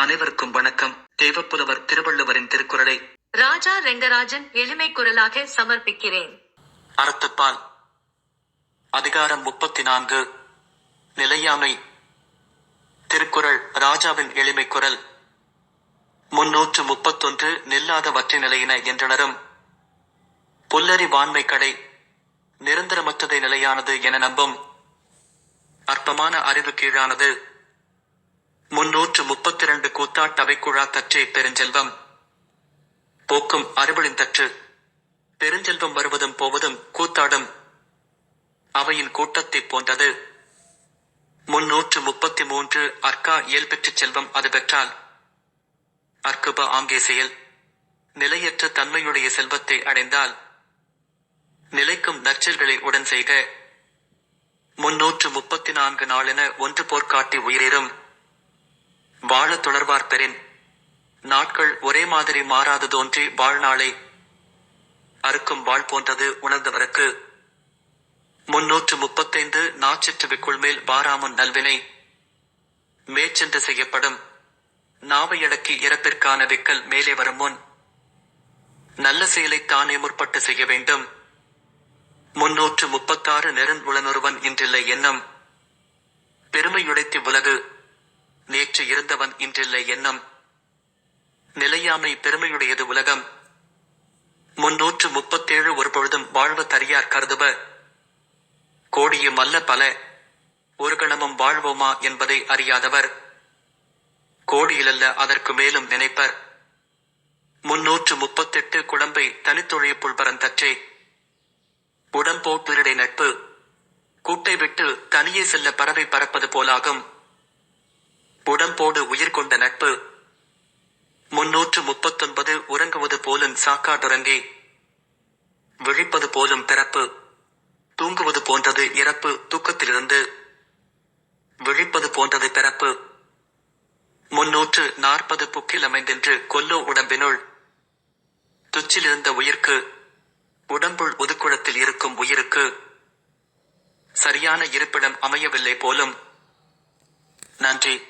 அனைவருக்கும் வணக்கம். தேவப்புலவர் திருவள்ளுவரின் திருக்குறளை ராஜா ரெங்கராஜன் எளிமை குரலாக சமர்ப்பிக்கிறேன். அறத்துப்பால் அதிகாரம் முப்பத்தி நான்கு நிலையாமை திருக்குறள் ராஜாவின் எளிமை குரல். முன்னூற்று முப்பத்தொன்று நில்லாதவற்றை நிலையின என்றனரும் புல்லறி வான்மை கடை நிரந்தரமற்றதை நிலையானது என நம்பும். அற்பமான அறிவு கீழானது. முப்பத்தி இரண்டு கூத்தாட்டவை குழா தற்றே பெருஞ்செல்வம். போக்கும் அறிவளின் தற்று. பெருஞ்செல்வம் வருவதும் போவதும் கூத்தாடும் அவையின் கூட்டத்தைப் போன்றது. முன்னூற்று முப்பத்தி மூன்று அர்க்கா இயல் பெற்று செல்வம் அது பெற்றால். அர்க்குப ஆங்கே செயல் நிலையற்ற தன்மையுடைய செல்வத்தை அடைந்தால். நிலைக்கும் நற்செல்களை உடன் செய்க. முன்னூற்று முப்பத்தி நான்கு நாளென ஒன்று போர்க்காட்டி உயிரிரும் வாழ தொடர்வார் பெறின் நாட்கள் ஒரே மாதிரி மாறாது தோன்றி வாழ்நாளை அறுக்கும் வாழ் போன்றது உணர்ந்தவருக்கு. முன்னூற்று முப்பத்தைந்து நாச்சிற்று விக்குள் மேல் வாராமுன் நல்வினை. மேற்சென்று செய்யப்படும். நாவையடக்கி இறப்பிற்கான விக்கல் மேலே வரும் முன் நல்ல செயலை தானே முற்பட்டு செய்ய வேண்டும். முன்னூற்று முப்பத்தாறு நெருன் உளனொருவன் இன்றில்லை எண்ணம். பெருமையுடைத்து உலகு நேற்று இருந்தவன் இன்றில்லை எண்ணம் நிலையாமை பெருமையுடையது உலகம். முன்னூற்று முப்பத்தேழு ஒரு பொழுதும் வாழ்வு தரியார் கருதுவ கோடியும் அல்ல பல. ஒரு கணமும் வாழ்வோமா என்பதை அறியாதவர். கோடியிலல்ல அதற்கு மேலும் நினைப்பர். முன்னூற்று முப்பத்தெட்டு குழம்பை தனித்தொழிய புல்பரந்தற்றே உடம்போட்டுரிடை நட்பு. கூட்டை விட்டு தனியே செல்ல பறவை பறப்பது போலாகும். உடம்போடு உயிர் கொண்ட நட்பு. முன்னூற்று முப்பத்தொன்பது உறங்குவது போலும் சாக்காட்டுறங்கே விழிப்பது போலும் பிறப்பு. தூங்குவது போன்றது இறப்பு தூக்கத்திலிருந்து. விழிப்பது போன்றது பிறப்பு. முன்னூற்று நாற்பது புக்கில் அமைந்தென்று கொல்லோ உடம்பினுள். துச்சிலிருந்த உயிர்க்கு. உடம்புள் ஒதுக்குளத்தில் இருக்கும் உயிருக்கு. சரியான இருப்பிடம் அமையவில்லை போலும். நன்றி.